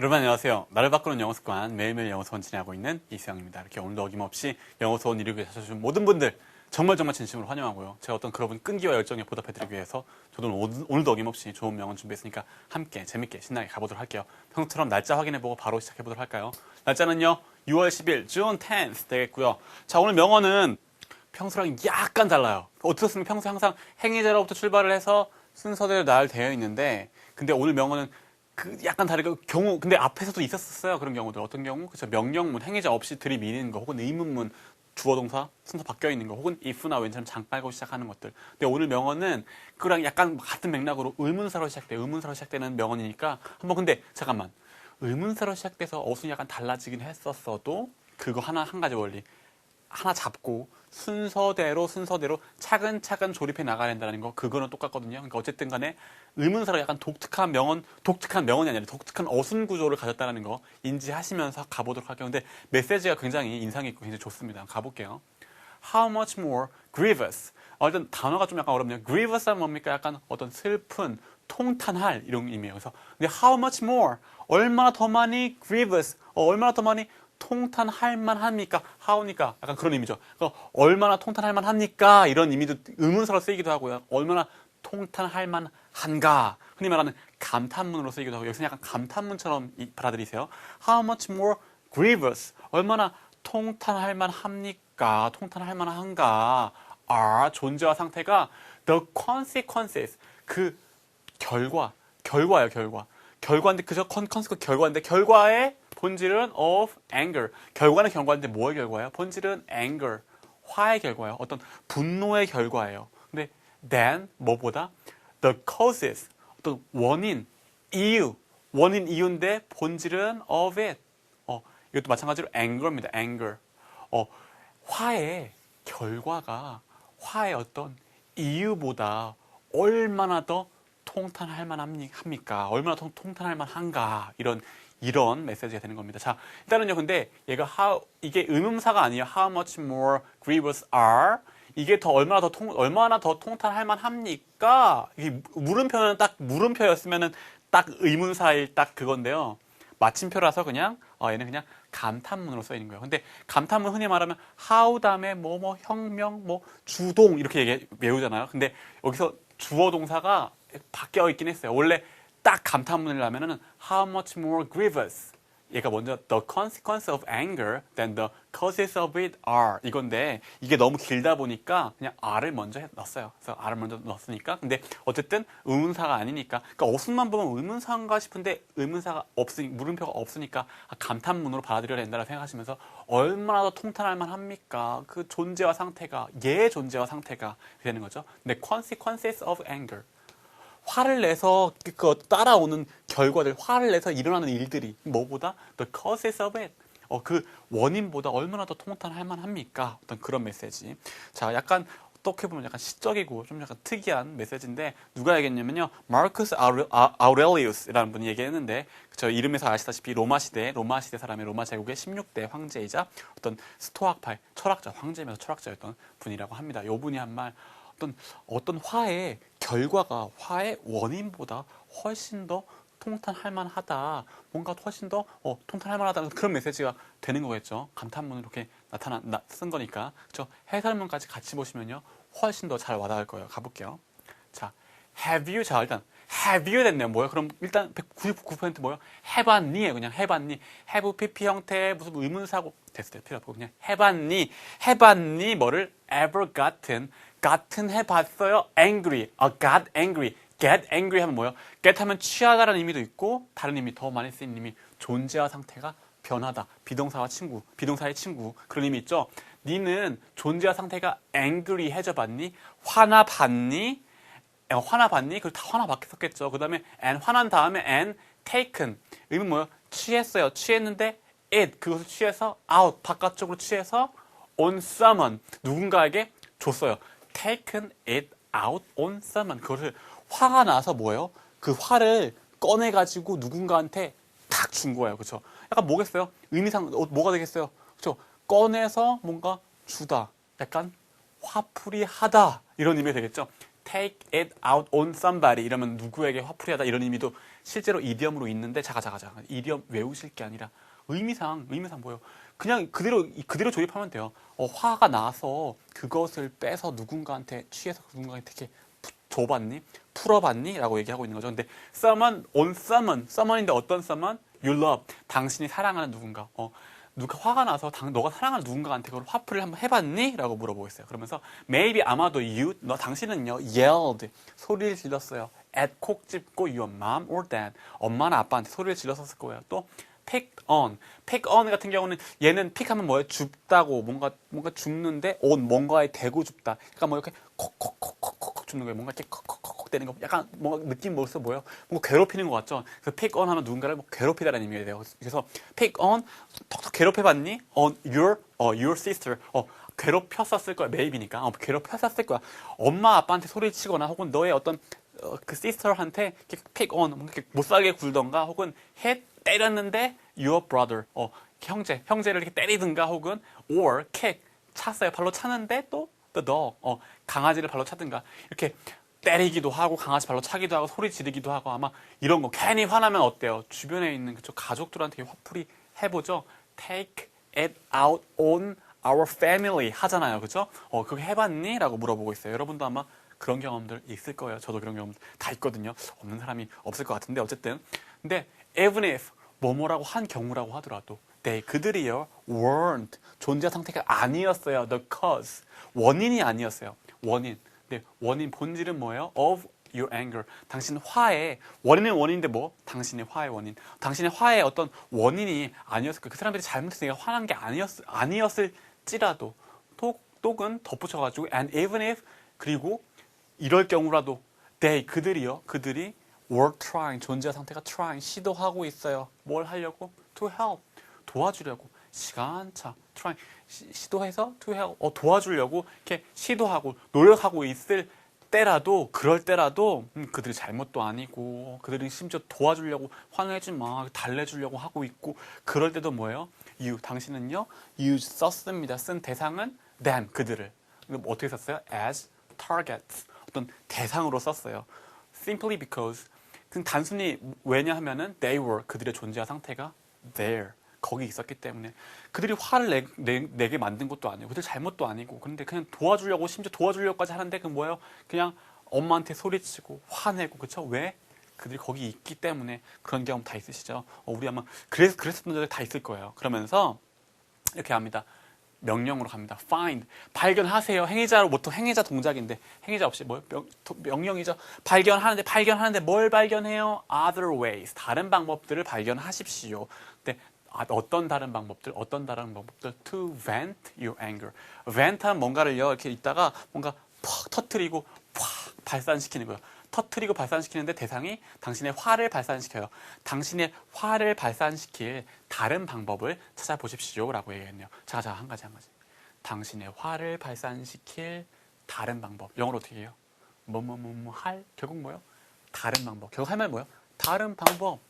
여러분 안녕하세요. 나를 바꾸는 영어 습관 매일매일 영어 수원 진행하고 있는 이수영입니다. 이렇게 오늘도 어김없이 영어 수원 이루게 하셔준 모든 분들 정말 정말 진심으로 환영하고요. 제가 어떤 그런 끈기와 열정에 보답해드리기 위해서 저도 오늘- 오늘도 어김없이 좋은 명언 준비했으니까 함께 재밌게 신나게 가보도록 할게요. 평소처럼 날짜 확인해보고 바로 시작해보도록 할까요? 날짜는요 6월 10일 June 10th 되겠고요. 자 오늘 명언은 평소랑 약간 달라요. 쓰면 평소 항상 행위자로부터 출발을 해서 순서대로 날 되어 있는데 근데 오늘 명언은 그 약간 다르게 경우 근데 앞에서도 있었어요 그런 경우들. 어떤 경우? 그죠 명령문 행위자 없이 들이미는 거 혹은 의문문 주어 동사 순서 바뀌어 있는 거 혹은 if나 when처럼 장 빨고 시작하는 것들. 근데 오늘 명언은 그랑 약간 같은 맥락으로 의문사로 시작돼 의문사로 시작되는 명언이니까 한번 근데 잠깐만. 의문사로 시작돼서 어순이 약간 달라지긴 했었어도 그거 하나 한 가지 원리 하나 잡고 순서대로 순서대로 차근차근 조립해 나가야 된다는 거 그거는 똑같거든요. 그러니까 어쨌든 간에 의문사로 약간 독특한 명언, 독특한 명언이 아니라 독특한 어순 구조를 가졌다는 거 인지하시면서 가보도록 할게요. 근데 메시지가 굉장히 인상 깊고 굉장히 좋습니다. 가볼게요. How much more grievous? 어, 일단 단어가 좀 약간 어렵네요. grievous는 뭡니까? 약간 어떤 슬픈, 통탄할 이런 의미예요. 그래서 근데 how much more? 얼마나 더 많이 grievous? 어, 얼마나 더 많이 통탄할 만합니까? how니까 약간 그런 의미죠. 그러니까 얼마나 통탄할 만합니까? 이런 의미도 의문사로 쓰이기도 하고요. 얼마나 통탄할 만한가? 흔히 말하는 감탄문으로 쓰이기도 하고 여기서 약간 감탄문처럼 이- 받아들이세요. How much more grievous? 얼마나 통탄할 만합니까? 통탄할 만한가? are 존재와 상태가 the consequences 그 결과 결과예요 결과 결과인데 그저 컨 컨스 결과인데 결과의 본질은 of anger 결과는 결과인데 뭐의 결과예요? 본질은 anger 화의 결과예요. 어떤 분노의 결과예요. 근데 then 뭐보다 the causes 어떤 원인 이유 원인 이유인데 본질은 of it 어 이것도 마찬가지로 anger입니다. anger 어 화의 결과가 화의 어떤 이유보다 얼마나 더 통탄할 만합니까? 얼마나 더 통탄할 만한가? 이런 이런 메시지가 되는 겁니다. 자, 일단은요. 근데 얘가 how 이게 의문사가 아니에요. How much more grievous are? 이게 더 얼마나 더 통, 얼마나 더 통탄할 만합니까? 이게 물음표는 딱 물음표였으면은 딱 의문사일 딱 그건데요. 마침표라서 그냥 어, 얘는 그냥 감탄문으로 써 있는 거예요. 근데 감탄문 흔히 말하면 how 다음에 뭐 뭐 혁명 뭐 주동 이렇게 얘기 외우잖아요. 근데 여기서 주어 동사가 바뀌어 있긴 했어요. 원래 딱 감탄문을 하면은 how much more grievous 얘가 먼저 the consequence of anger than the causes of it are 이건데 이게 너무 길다 보니까 그냥 r을 먼저 해- 넣었어요. 그래서 r을 먼저 넣었으니까 근데 어쨌든 의문사가 아니니까 그러니까 어순만 보면 의문사인가 싶은데 의문사가 없으니 물음표가 없으니까 아, 감탄문으로 받아들여야 된다고 생각하시면서 얼마나 더 통탄할 만합니까? 그 존재와 상태가 얘의 존재와 상태가 되는 거죠. 근데 consequences of anger 화를 내서 그- 그 따라오는 결과들, 화를 내서 일어나는 일들이 뭐보다 the causes of it. 어, 그 원인보다 얼마나 더 통탄할 만합니까? 어떤 그런 메시지. 자, 약간 어떻게 보면 약간 시적이고 좀 약간 특이한 메시지인데 누가 얘기했냐면요. 마르크스 아우렐리우스라는 분이 얘기했는데 저 이름에서 아시다시피 로마 시대 로마 시대 사람의 로마 제국의 16대 황제이자 어떤 스토학파의 철학자 황제면서 철학자였던 분이라고 합니다. 요 분이 한 말 어떤 어떤 화의 결과가 화의 원인보다 훨씬 더 통탄할 만하다. 뭔가 훨씬 더 어, 통탄할 만하다는 그런 메시지가 되는 거겠죠. 감탄문을 이렇게 나타나 나- 쓴 거니까. 그렇죠. 해설문까지 같이 보시면요. 훨씬 더 잘 와닿을 거예요. 가볼게요. 자, have you 자 일단 have you 됐네요. 뭐야? 그럼 일단 199% 뭐요? 해봤니에 그냥 해봤니? have pp 형태의 무슨 의문사고 됐어요. 필요 없고 그냥 해봤니? 해봤니? 뭐를 ever gotten gotten 해봤어요. angry, I got angry. get angry 하면 뭐예요? get 하면 취하다라는 의미도 있고 다른 의미 더 많이 쓰이는 의미 존재와 상태가 변하다. 비동사와 친구, 비동사의 친구 그런 의미 있죠. 니는 존재와 상태가 angry 해져 봤니? 화나 봤니? 어, 화나 봤니? 그걸 다 화나 받겠었겠죠. 그 다음에 and 화난 다음에 and taken 의미 뭐예요? 취했어요. 취했는데 it 그것을 취해서 out 바깥쪽으로 취해서 on someone 누군가에게 줬어요. Taken it out on someone 그것을 화가 나서 뭐예요? 그 화를 꺼내 가지고 누군가한테 탁 준 거예요. 그렇죠? 약간 뭐겠어요? 의미상 어, 뭐가 되겠어요? 그렇죠? 꺼내서 뭔가 주다. 약간 화풀이하다 이런 의미 되겠죠. Take it out on somebody 이러면 누구에게 화풀이하다 이런 의미도 실제로 이디엄으로 있는데 자가 자가 자가 이디엄 외우실 게 아니라 의미상 의미상 뭐예요? 그냥 그대로 그대로 조립하면 돼요. 어, 화가 나서 그것을 빼서 누군가한테 취해서 누군가한테 이렇게 푸- 줘봤니? 풀어봤니? 라고 얘기하고 있는 거죠. 근데 someone on someone, someone인데 어떤 someone? You love. 당신이 사랑하는 누군가. 어, 누가 화가 나서 당, 너가 사랑하는 누군가한테 그걸 화풀이를 한번 해봤니? 라고 물어보고 있어요. 그러면서 maybe 아마도 you, 너 당신은요 yelled 소리를 질렀어요. at 콕 집고 your mom or dad 엄마나 아빠한테 소리를 질렀었을 거예요. 또 pick on, pick on 같은 경우는 얘는 pick하면 뭐예요? 줍다고 뭔가 뭔가 줍는데 on 뭔가에 대고 줍다. 그러니까 뭐 이렇게 콕콕콕콕콕 줍는 거예요. 뭔가 이렇게 콕콕콕 되는 거. 약간 뭔가 느낌 뭐였어 뭐예요? 뭔가 괴롭히는 것 같죠? 그래서 pick on 하면 누군가를 뭐 괴롭히다라는 의미가 돼요. 그래서 pick on 톡톡 괴롭혀 봤니? on your 어 your sister 어 괴롭혔었을 거야. maybe니까 어, 괴롭혔었을 거야. 엄마 아빠한테 소리치거나 혹은 너의 어떤 어, 그 시스터한테 pick 이렇게 못 살게 굴던가 혹은 해 때렸는데 your brother 어 형제 형제를 이렇게 때리든가 혹은 or kick 찼어요. 발로 차는데 또 the dog 어 강아지를 발로 차든가. 이렇게 때리기도 하고 강아지 발로 차기도 하고 소리 지르기도 하고 아마 이런 거 괜히 화나면 어때요? 주변에 있는 그쪽 가족들한테 화풀이 해보죠? take it out on our family 하잖아요. 그죠 어 그거 해봤니? 라고 물어보고 있어요. 여러분도 아마 그런 경험들 있을 거예요. 저도 그런 경험 다 있거든요. 없는 사람이 없을 것 같은데 어쨌든 근데 even if 뭐뭐라고 한 경우라고 하더라도 they 그들이요 weren't 존재 상태가 아니었어요. the cause 원인이 아니었어요. 원인. 근데 원인 본질은 뭐예요? of your anger. 당신 화의 원인은 원인인데 뭐? 당신의 화의 원인. 당신의 화의 어떤 원인이 아니었을. 그 사람들이 잘못했으니까 화난 게 아니었 아니었을지라도 또 또는 덧붙여 가지고 and even if 그리고 이럴 경우라도 they 그들이요. 그들이 were trying 존재 상태가 trying 시도하고 있어요. 뭘 하려고? to help. 도와주려고. 시간차. trying. 시, 도해서 to help. 어, 도와주려고 이렇게 시도하고 노력하고 있을 때라도 그럴 때라도 음, 그들이 잘못도 아니고 그들이 심지어 도와주려고 화내지 마 달래주려고 하고 있고 그럴 때도 뭐예요? you. 당신은요 you 썼습니다. 쓴 대상은 them 그들을. 그럼 어떻게 썼어요? as targets 어떤 대상으로 썼어요. Simply because 그 단순히 왜냐하면은 they were 그들의 존재와 상태가 there 거기 있었기 때문에 그들이 화를 내, 내, 내게 만든 것도 아니고 그들 잘못도 아니고 근데 그냥 도와주려고 심지어 도와주려고까지 하는데 그 뭐예요? 그냥 엄마한테 소리치고 화내고 그쵸? 왜? 그들이 거기 있기 때문에 그런 경험 다 있으시죠? 어, 우리 아마 그래서 그랬었던 적이 다 있을 거예요. 그러면서 이렇게 합니다. 명령으로 갑니다. find 발견하세요. 행위자로 보통 행위자 동작인데 행위자 없이 뭐 명, 도- 명령이죠. 발견하는데 발견하는데 뭘 발견해요? other ways 다른 방법들을 발견하십시오. 근데 아, 어떤 다른 방법들, 어떤 다른 방법들 to vent your anger. vent하면 뭔가를요 이렇게 있다가 뭔가 팍 터트리고 팍 발산시키는 거예요. 터트리고 발산시키는데 대상이 당신의 화를 발산시켜요. 당신의 화를 발산시킬 다른 방법을 찾아보십시오 라고 얘기했네요. 자, 자, 한 가지 한 가지. 당신의 화를 발산시킬 다른 방법. 영어로 어떻게 해요? 뭐 뭐 뭐 뭐 할 결국 뭐요? 다른 방법. 결국 할 말 뭐요? 다른 방법.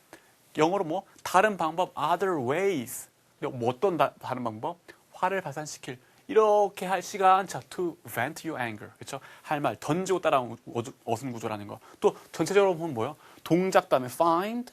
영어로 뭐 다른 방법 other ways. 뭐 어떤 다, 다른 방법? 화를 발산시킬 이렇게 할 시간 자 to vent your anger 그렇죠? 할 말 던지고 따라온 어주- 어순 구조라는 거. 또 전체적으로 보면 뭐요? 동작 다음에 find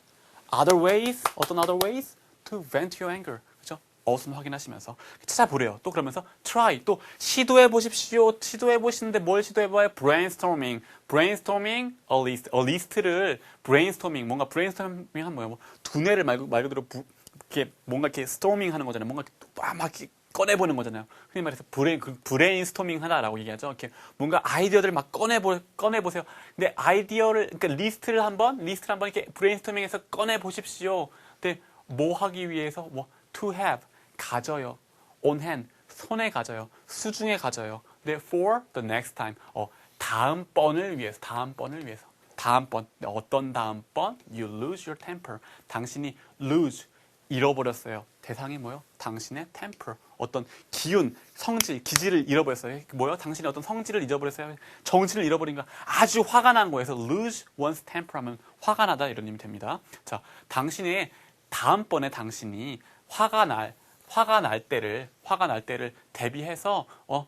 other ways 어떤 other ways to vent your anger 그렇죠? 어순 확인하시면서 찾아보래요. 또 그러면서 try 또 시도해 보십시오. 시도해 보시는데 뭘 시도해 봐요? brainstorming, brainstorming a list, a list를 brainstorming 뭔가 brainstorming 하면 뭐예요? 뭐 두뇌를 말, 말 그대로 부, 이렇게 뭔가 이렇게 스토밍 하는 거잖아요. 뭔가 이렇게 막, 막 이렇게 꺼내보는 거잖아요. 흔히 말해서 브레인, 그 브레인스토밍 하다라고 얘기하죠. 이렇게 뭔가 아이디어들을 막 꺼내보, 꺼내보세요. 근데 아이디어를, 그러니까 리스트를 한번, 리스트를 한번 이렇게 브레인스토밍해서 꺼내보십시오. 근데 뭐 하기 위해서, 뭐, to have, 가져요. on hand, 손에 가져요. 수중에 가져요. 근데 for the next time, 어, 다음번을 위해서, 다음번을 위해서. 다음번, 어떤 다음번? You lose your temper. 당신이 lose, 잃어버렸어요. 대상이 뭐요? 당신의 temper. 어떤 기운, 성질, 기질을 잃어버렸어요. 뭐요? 당신의 어떤 성질을 잃어버렸어요. 정신을 잃어버린 거. 아주 화가 난 거에서 lose one's temper 하면 화가 나다 이런 의미 됩니다. 자, 당신의 다음번에 당신이 화가 날, 화가 날 때를, 화가 날 때를 대비해서, 어,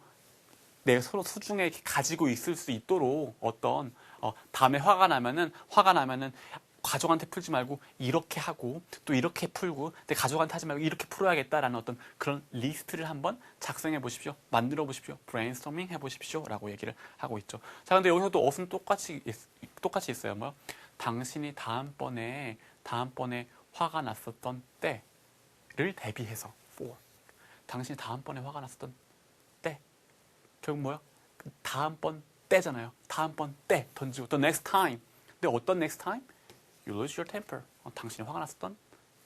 내 서로 이렇게 가지고 있을 수 있도록 어떤 어, 다음에 화가 나면은 화가 나면은 가족한테 풀지 말고 이렇게 하고 또 이렇게 풀고 내 가족한테 하지 말고 이렇게 풀어야겠다라는 어떤 그런 리스트를 한번 작성해 보십시오. 만들어 보십시오. 브레인스토밍 해 보십시오라고 얘기를 하고 있죠. 자, 근데 여기서도 어순 똑같이 있- 똑같이 있어요. 뭐 당신이 다음번에 다음번에 화가 났었던 때를 대비해서 for 당신이 다음번에 화가 났었던 때 결국 뭐야? 그 다음번 때잖아요. 다음번 때 던지고 또 next time. 근데 어떤 next time? You lose your temper. 어, 당신이 화가 났었던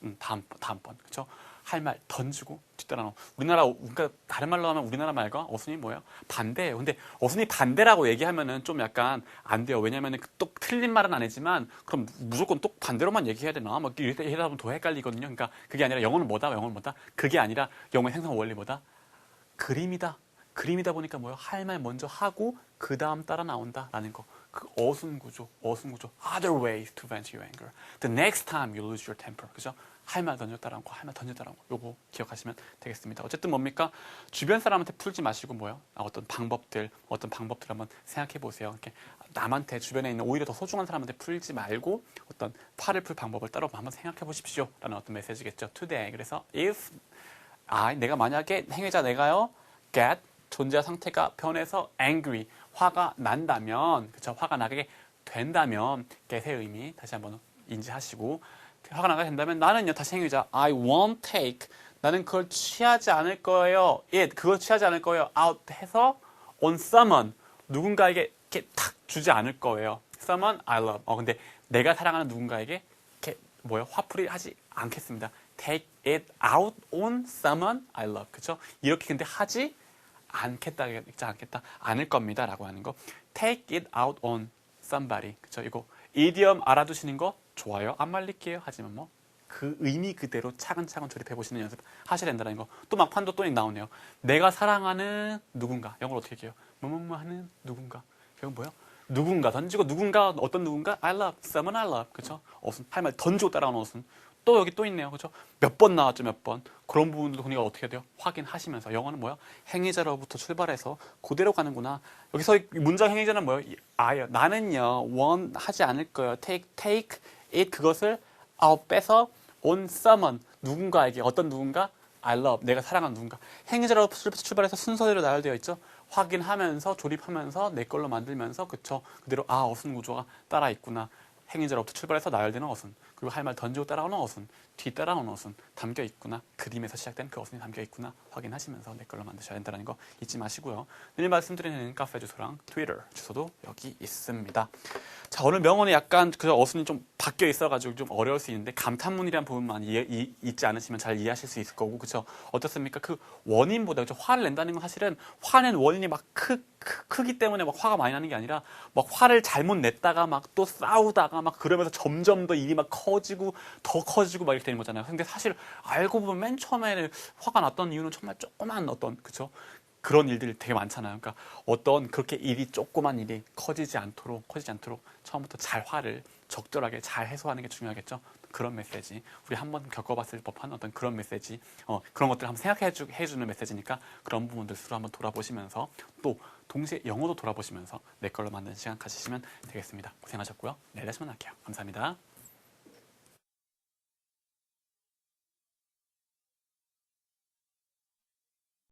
음, 다음 다음번 그렇죠? 할 말 던지고 뒤따라 놓. 우리나라 그러니까 다른 말로 하면 우리나라 말과 어순이 뭐예요? 반대예요. 근데 어순이 반대라고 얘기하면은 좀 약간 안 돼요. 왜냐면은 그똑 틀린 말은 아니지만 그럼 무조건 똑 반대로만 얘기해야 되나? 막 이렇게 이러다 보면 더 헷갈리거든요. 그러니까 그게 아니라 영어는 뭐다? 영어는 뭐다? 그게 아니라 영어의 생성 원리 뭐다? 그림이다. 그림이다 보니까 뭐예요? 할 말 먼저 하고 그 다음 따라 나온다라는 거. 그 어순 구조, 어순 구조. Other ways to vent your anger. The next time you lose your temper. 그죠? 할 말 던졌다라는 거, 할 말 던졌다라는 거. 요거 기억하시면 되겠습니다. 어쨌든 뭡니까? 주변 사람한테 풀지 마시고 뭐요? 아, 어떤 방법들, 어떤 방법들 한번 생각해 보세요. 이렇게 남한테 주변에 있는 오히려 더 소중한 사람한테 풀지 말고 어떤 화를 풀 방법을 따로 한번 생각해 보십시오. 라는 어떤 메시지겠죠. Today. 그래서 if I 내가 만약에 행위자 내가요 get 존재 상태가 변해서 angry 화가 난다면 그쵸? 화가 나게 된다면 get의 의미. 다시 한번 인지하시고. 화가 나게 된다면 나는요 다시 행위자 I won't take. 나는 그걸 취하지 않을 거예요. it 그걸 취하지 않을 거예요. out 해서 on someone 누군가에게 이렇게 탁 주지 않을 거예요. someone I love. 어 근데 내가 사랑하는 누군가에게 이렇게 뭐요? 화풀이 하지 않겠습니다. Take it out on someone I love. 그죠? 이렇게 근데 하지 않겠다, 읽지 않겠다, 않을 겁니다 라고 하는 거. Take it out on somebody. 그죠? 이거 이디엄 알아두시는 거 좋아요. 안 말릴게요. 하지만 뭐. 그 의미 그대로 차근차근 조립해 보시는 연습 하셔야 된다는 거. 또 막판도 또 나오네요. 내가 사랑하는 누군가. 영어로 어떻게 해요? 뭐뭐뭐 하는 누군가. 결국 뭐요? 누군가 던지고 누군가 어떤 누군가 I love someone I love 그렇죠? 어순 할말 던지고 따라오는 어순 또 여기 또 있네요. 그렇죠? 몇 번 나왔죠 몇 번. 그런 부분도 우리가 어떻게 돼요? 확인하시면서. 영어는 뭐야? 행위자로부터 출발해서 그대로 가는구나. 여기서 이 문장 행위자는 뭐예요? 이 I요. 나는요 want 하지 않을 거예요. Take take it. 그것을 out 빼서 on someone. 누군가에게. 어떤 누군가? I love. 내가 사랑하는 누군가. 행위자로부터 출발해서 순서대로 나열되어 있죠? 확인하면서 조립하면서 내 걸로 만들면서 그쵸? 그대로 아 어순 구조가 따라 있구나. 행위자로부터 출발해서 나열되는 어순 그리고 할 말 던지고 따라오는 어순 뒤 따라오는 어순 담겨 있구나. 그림에서 시작된 그 어순이 담겨 있구나 확인하시면서 내 걸로 만드셔야 된다는 거 잊지 마시고요. 늘 말씀드리는 카페 주소랑 트위터 주소도 여기 있습니다. 자 오늘 명언이 약간 그 어순이 좀 바뀌어 있어가지고 좀 어려울 수 있는데 감탄문이란 부분만 이해, 이, 잊지 않으시면 잘 이해하실 수 있을 거고 그쵸? 어떻습니까? 그 원인보다 그쵸? 화를 낸다는 건 사실은 화낸 원인이 막 크, 크, 크기 때문에 막 화가 많이 나는 게 아니라 막 화를 잘못 냈다가 막 또 싸우다가 막 그러면서 점점 더 일이 막 커 지고 더 커지고 막 이렇게 되는 거잖아요. 근데 사실 알고 보면 맨 처음에 화가 났던 이유는 정말 조그만 어떤 그쵸 그런 일들이 되게 많잖아요. 그러니까 어떤 그렇게 일이 조그만 일이 커지지 않도록 커지지 않도록 처음부터 잘 화를 적절하게 잘 해소하는 게 중요하겠죠. 그런 메시지 우리 한번 겪어봤을 법한 어떤 그런 메시지 어, 그런 것들 한번 생각해 주, 해주는 메시지니까 그런 부분들 스스로 한번 돌아보시면서 또 동시에 영어도 돌아보시면서 내 걸로 만드는 시간 가지시면 되겠습니다. 고생하셨고요. 내일 다시 만날게요. 감사합니다.